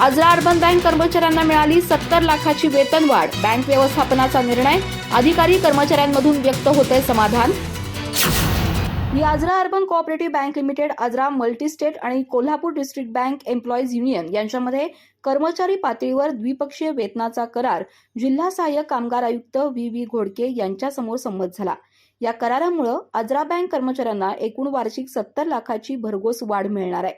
Ajara urban bank कर्मचाऱ्यांना मिळाली सत्तर लाखाची वेतनवाढ बँक व्यवस्थापनाचा निर्णय. अधिकारी कर्मचाऱ्यांमधून व्यक्त होते समाधान. ही Ajara urban cooperative bank limited Ajara multistate आणि Kolhapur district bank employees union यांच्यामध्ये कर्मचारी पातळीवर द्विपक्षीय वेतनाचा करार जिल्हा सहाय्यक कामगार आयुक्त व्ही व्ही घोडके यांच्यासमोर संमत झाला. या करारामुळे आजरा बँक कर्मचाऱ्यांना एकूण वार्षिक सत्तर लाखाची भरघोस वाढ मिळणार आहे.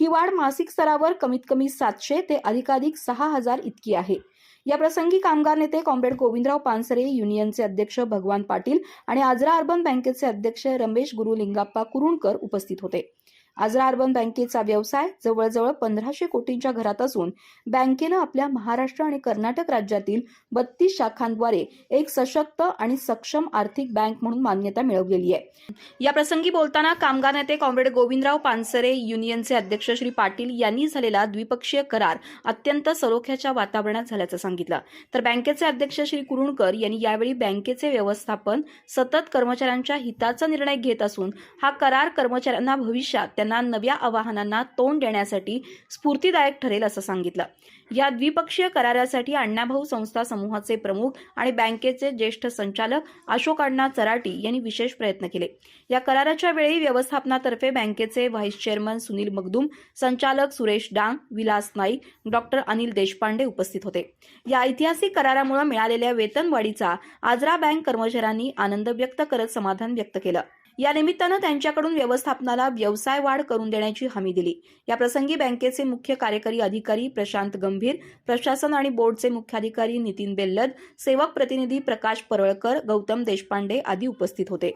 ही वाढ मासिक स्तरावर कमीत कमी सातशे ते अधिकाधिक सहा हजार इतकी आहे. या प्रसंगी कामगार नेते कॉम्रेड गोविंदराव पानसरे युनियनचे अध्यक्ष भगवान पाटील आणि आजरा अर्बन बँकेचे अध्यक्ष रमेश गुरु लिंगाप्पा कुरुणकर उपस्थित होते. आजरा अर्बन बँकेचा व्यवसाय जवळजवळ पंधराशे कोटींच्या घरात असून बँकेनं आपल्या महाराष्ट्र आणि कर्नाटक राज्यातील बत्तीस शाखांद्वारे एक सशक्त आणि सक्षम आर्थिक बँक म्हणून मान्यता मिळवलेली आहे. या प्रसंगी बोलताना कामगार नेते कॉम्रेड गोविंदराव पानसरे युनियनचे अध्यक्ष श्री पाटील यांनी झालेला द्विपक्षीय करार अत्यंत सरोख्याच्या वातावरणात झाल्याचं सांगितलं. तर बँकेचे अध्यक्ष श्री कुरुणकर यांनी यावेळी बँकेचे व्यवस्थापन सतत कर्मचाऱ्यांच्या हिताचा निर्णय घेत असून हा करार कर्मचाऱ्यांना भविष्यात त्यांना नव्या आव्हानांना तोंड देण्यासाठी स्फूर्तीदायक ठरेल असं सांगितलं. या द्विपक्षीय करारासाठी अण्णाभाऊ संस्था समूहाचे प्रमुख आणि बँकेचे ज्येष्ठ संचालक अशोक अण्णा चराटी यांनी विशेष प्रयत्न केले. या कराराच्या वेळी व्यवस्थापनातर्फे बँकेचे व्हाईस चेअरमन सुनील मगदूम संचालक सुरेश डांग विलास नाईक डॉक्टर अनिल देशपांडे उपस्थित होते. या ऐतिहासिक करारामुळे मिळालेल्या वेतनवाढीचा आजरा बँक कर्मचाऱ्यांनी आनंद व्यक्त करत समाधान व्यक्त केलं. या निमित्तानं त्यांच्याकडून व्यवस्थापनाला व्यवसाय वाढ करून देण्याची हमी दिली. याप्रसंगी बँकेचे मुख्य कार्यकारी अधिकारी प्रशांत गंभीर प्रशासन आणि बोर्डचे मुख्याधिकारी नितीन बेल्लद सेवक प्रतिनिधी प्रकाश परळकर गौतम देशपांडे आदी उपस्थित होते.